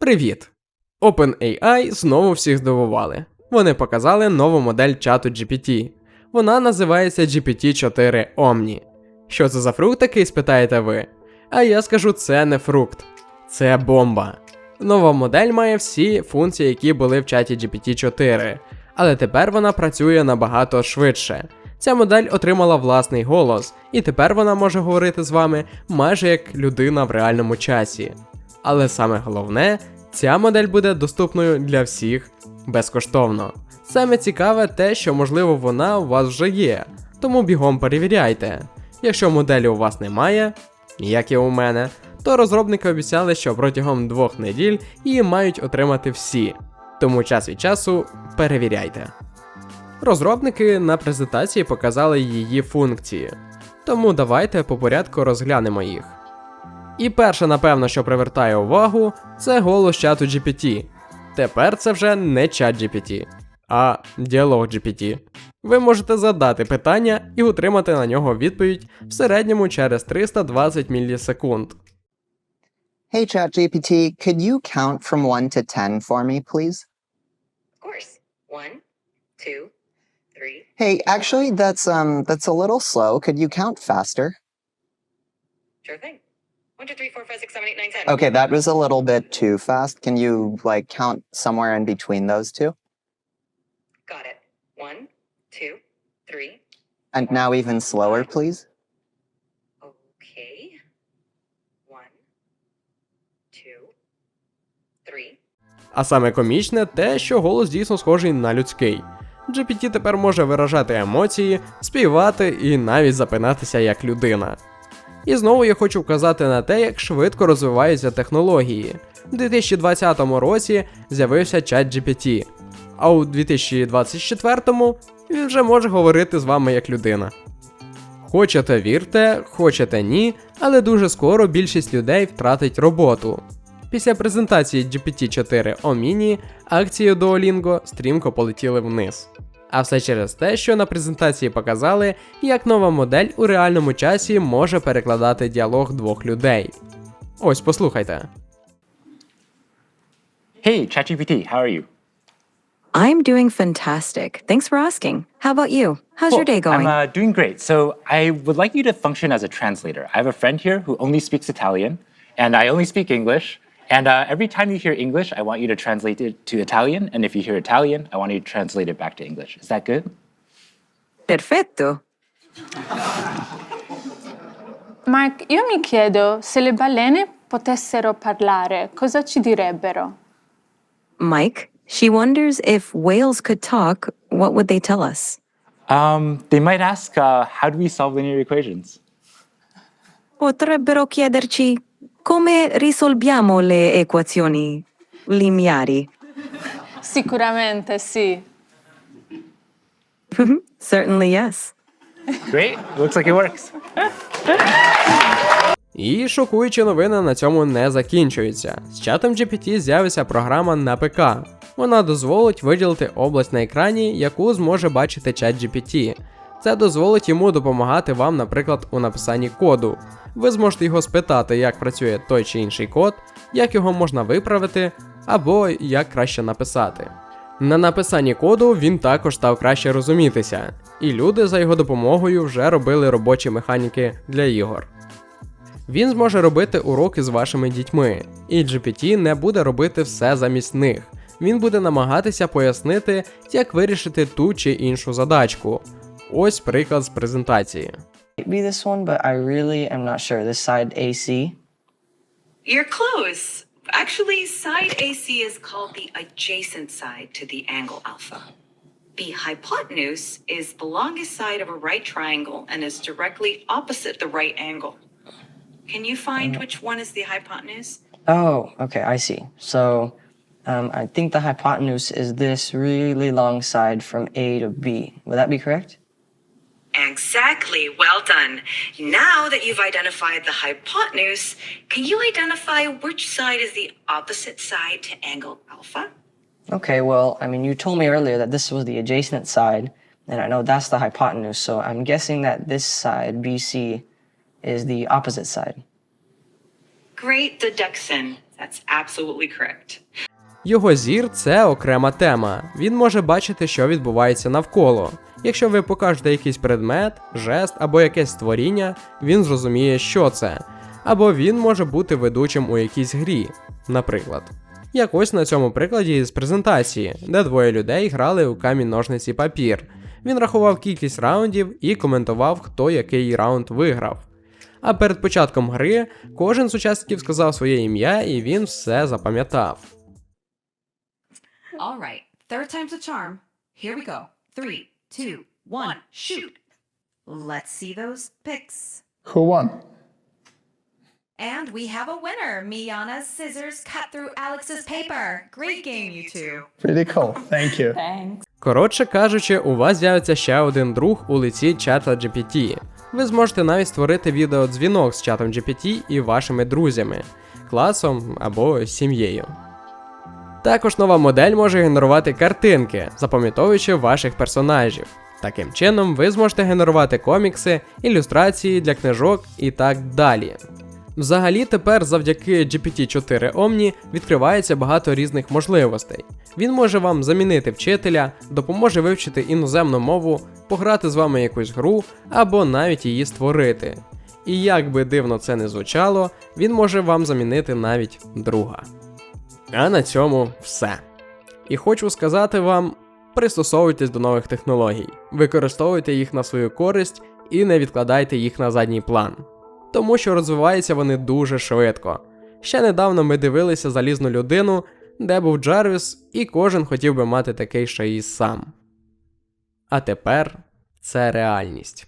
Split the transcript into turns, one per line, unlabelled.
Привіт! OpenAI знову всіх здивували. Вони показали нову модель чату GPT. Вона називається GPT-4 Omni. Що це за фрукт такий, спитаєте ви? А я скажу, це не фрукт, це бомба. Нова модель має всі функції, які були в чаті GPT-4, але тепер вона працює набагато швидше. Ця модель отримала власний голос, і тепер вона може говорити з вами майже як людина в реальному часі. Але саме головне, ця модель буде доступною для всіх безкоштовно. Саме цікаве те, що можливо вона у вас вже є, тому бігом перевіряйте. Якщо моделі у вас немає, як і у мене, то розробники обіцяли, що протягом двох неділь її мають отримати всі. Тому час від часу перевіряйте. Розробники на презентації показали її функції, тому давайте по порядку розглянемо їх. І перше, напевно, що привертає увагу, це голос чату GPT. Тепер це вже не чат GPT, а діалог GPT. Ви можете задати питання і отримати на нього відповідь в середньому через 320 мілісекунд.
Hey ChatGPT, could you count from 1 to 10 for me, please?
Of course. One, two, three.
Hey, actually that's um that's a little slow. Could you count faster?
Sure thing. One, two, three, four, five, six, seven, eight, nine, ten.
Okay, that was a little bit too fast. Can you like count somewhere in between those two?
Got it. One, two, three.
And now even slower, please.
Okay. One, two, three.
А саме комічне те, що голос дійсно схожий на людський. GPT тепер може виражати емоції, співати і навіть запинатися як людина. І знову я хочу вказати на те, як швидко розвиваються технології. У 2020 році з'явився чат GPT, а у 2024 він вже може говорити з вами як людина. Хочете вірте, хочете ні, але дуже скоро більшість людей втратить роботу. Після презентації GPT-4 Omini акції Duolingo стрімко полетіли вниз. А все через те, що на презентації показали, як нова модель у реальному часі може перекладати діалог двох людей. Ось послухайте.
Hey, ChatGPT, how are you?
I'm doing fantastic. Thanks for asking. How about you? How's your day going?
I'm uh, doing great. So I would like you to function as a translator. I have a friend here who only speaks Italian, and I only speak English. And uh, every time you hear English, I want you to translate it to Italian. And if you hear Italian, I want you to translate it back to English. Is that good?
Perfetto.
Mark, io mi chiedo se le balene potessero parlare, cosa ci direbbero?
Mike, she wonders if whales could talk, what would they tell us?
Um, they might ask, uh, how do we solve linear equations?
Potrebbero chiederci come risolviamo le equazioni lineari.
Sicuramente sì.
Certainly, yes.
Great. Looks like it works.
І шокуючі новини на цьому не закінчуються. З чатом GPT з'явиться програма на ПК. Вона дозволить виділити область на екрані, яку зможе бачити чат GPT. Це дозволить йому допомагати вам, наприклад, у написанні коду. Ви зможете його спитати, як працює той чи інший код, як його можна виправити, або як краще написати. На написанні коду він також став краще розумітися, і люди за його допомогою вже робили робочі механіки для ігор. Він зможе робити уроки з вашими дітьми, і GPT не буде робити все замість них. Він буде намагатися пояснити, як вирішити ту чи іншу задачку. Ось приклад з презентації.
Might be this one, but I really am not sure. This side AC.
You're close. Actually, side AC is called the adjacent side to the angle alpha. The hypotenuse is the longest side of a right triangle and is directly opposite the right angle. Can you find which one is the hypotenuse?
Oh, okay, I see. So um, I think the hypotenuse is this really long side from A to B. Would that be correct?
Exactly. Well done. Now that you've identified the hypotenuse, can you identify which side is the opposite side to angle alpha?
Okay, well, I mean, you told me earlier that this was the adjacent side, and I know that's the hypotenuse, so I'm guessing that this side, BC, is the opposite side.
Great deduction. That's absolutely correct.
Його зір це окрема тема. Він може бачити, що відбувається навколо. Якщо ви покажете якийсь предмет, жест або якесь створіння, він зрозуміє, що це. Або він може бути ведучим у якійсь грі, наприклад. Як ось на цьому прикладі з презентації, де двоє людей грали у камінь ножниці папір. Він рахував кількість раундів і коментував, хто який раунд виграв. А перед початком гри кожен з учасників сказав своє ім'я і він все запам'ятав.
All right, third time's a charm. Here we go. Three, two, one, shoot. Let's see those picks.
Who won?
And we have a winner. Miana's scissors cut through Alex's paper. Great game, you two.
Pretty cool. Thank you. Thanks.
Коротше кажучи, у вас з'явиться ще один друг у лиці чата GPT. Ви зможете навіть створити відеодзвінок з чатом GPT і вашими друзями, класом або сім'єю. Також нова модель може генерувати картинки, запам'ятовуючи ваших персонажів. Таким чином, ви зможете генерувати комікси, ілюстрації для книжок і так далі. Взагалі, тепер завдяки GPT-4 Omni відкривається багато різних можливостей. Він може вам замінити вчителя, допоможе вивчити іноземну мову, пограти з вами якусь гру або навіть її створити. І як би дивно це не звучало, він може вам замінити навіть друга. А на цьому все. І хочу сказати вам: пристосовуйтесь до нових технологій, використовуйте їх на свою користь і не відкладайте їх на задній план. Тому що розвиваються вони дуже швидко. Ще недавно ми дивилися залізну людину, де був Джарвіс, і кожен хотів би мати такий і сам. А тепер це реальність.